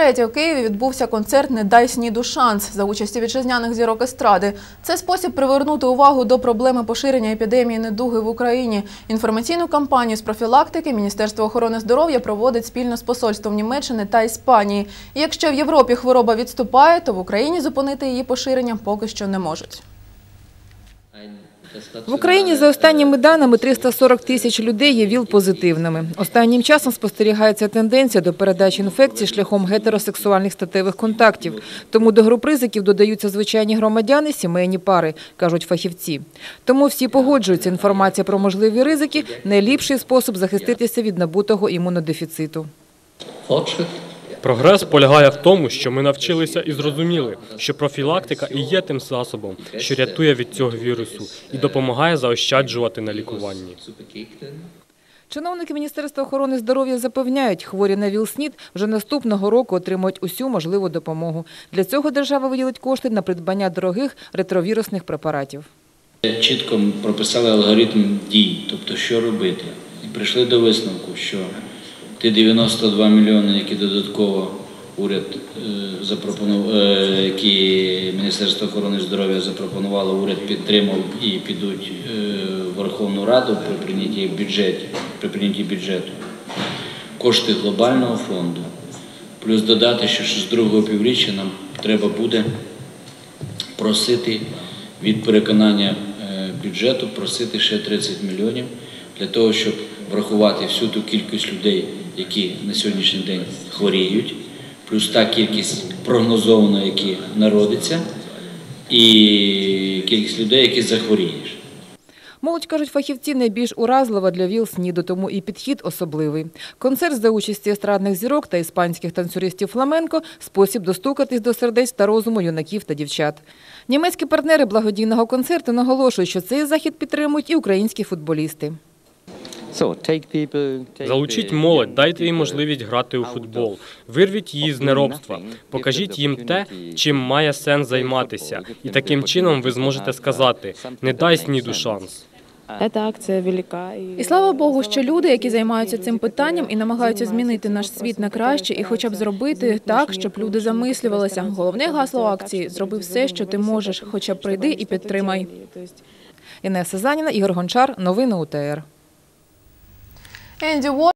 лазареті у Києві відбувся концерт Не дай сніду шанс за участі вітчизняних зірок естради. Це спосіб привернути увагу до проблеми поширення епідемії недуги в Україні. Інформаційну кампанію з профілактики Міністерство охорони здоров'я проводить спільно з посольством Німеччини та Іспанії. І якщо в Європі хвороба відступає, то в Україні зупинити її поширення поки що не можуть. В Україні за останніми даними 340 тисяч людей є ВІЛ-позитивними. Останнім часом спостерігається тенденція до передачі інфекцій шляхом гетеросексуальних статевих контактів. Тому до груп ризиків додаються звичайні громадяни, сімейні пари, кажуть фахівці. Тому всі погоджуються, інформація про можливі ризики – найліпший спосіб захиститися від набутого імунодефіциту. Fortschritt Прогрес полягає в тому, що ми навчилися і зрозуміли, що профілактика і є тим засобом, що рятує від цього вірусу і допомагає заощаджувати на лікуванні. Чиновники Міністерства охорони здоров'я запевняють, хворі на ВІЛ-СНІД вже наступного року отримують усю можливу допомогу. Для цього держава виділить кошти на придбання дорогих ретровірусних препаратів. Чітко прописали алгоритм дій, тобто що робити. І прийшли до висновку, що ті 92 мільйони, які додатково уряд е, запропонував, е, які Міністерство охорони здоров'я запропонувало, уряд підтримав і підуть е, в Верховну Раду при прийнятті бюджету, при прийнятті бюджету. Кошти глобального фонду. Плюс додати, що з другого півріччя нам треба буде просити від переконання бюджету просити ще 30 мільйонів для того, щоб врахувати всю ту кількість людей, які на сьогоднішній день хворіють, плюс та кількість прогнозована, які народиться, і кількість людей, які захворіють. Молодь, кажуть фахівці, найбільш уразлива для ВІЛ-СНІДу, тому і підхід особливий. Концерт за участі естрадних зірок та іспанських танцюристів фламенко – спосіб достукатись до сердець та розуму юнаків та дівчат. Німецькі партнери благодійного концерту наголошують, що цей захід підтримують і українські футболісти. Залучіть молодь, дайте їм можливість грати у футбол, вирвіть її з неробства, покажіть їм те, чим має сенс займатися, і таким чином ви зможете сказати «не дай сніду шанс». Эта акция велика. І слава Богу, що люди, які займаються цим питанням і намагаються змінити наш світ на краще, і хоча б зробити так, щоб люди замислювалися. Головне гасло акції зроби все, що ти можеш, хоча б прийди і підтримай. Інеса Заніна, Ігор Гончар. Новини УТР. And what